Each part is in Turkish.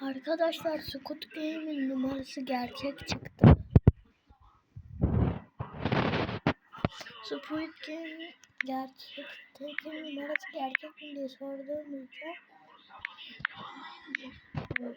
Arkadaşlar Squid Game'in numarası gerçek çıktı. Squid Game gerçekteki numarası gerçek mi diye sorduğumuzda Evet,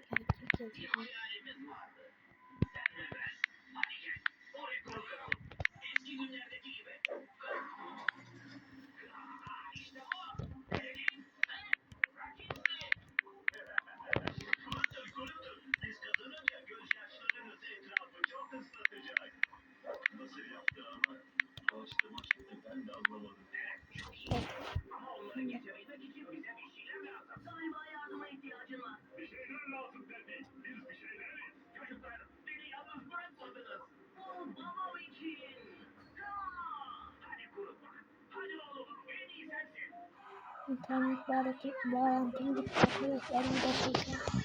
İnternet bağlantı, bağlantım gitti arkadaşlar bir dakika.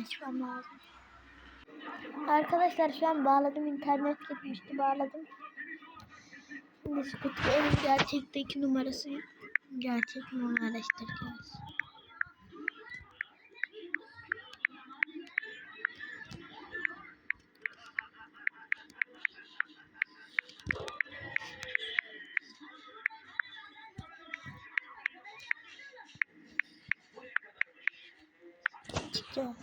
Açmam lazım. Arkadaşlar şu an bağladım internet gitmişti bağladım. Game'in gerçekteki numarası gerçek numara araştıracağız. Çıkıyor.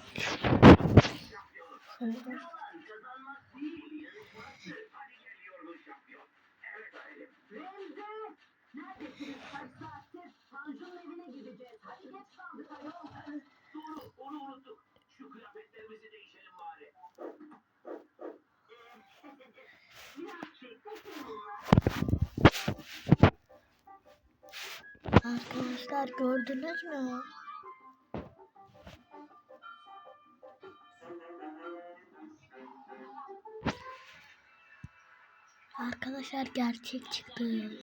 Arkadaşlar gördünüz mü? Arkadaşlar gerçek çıktı.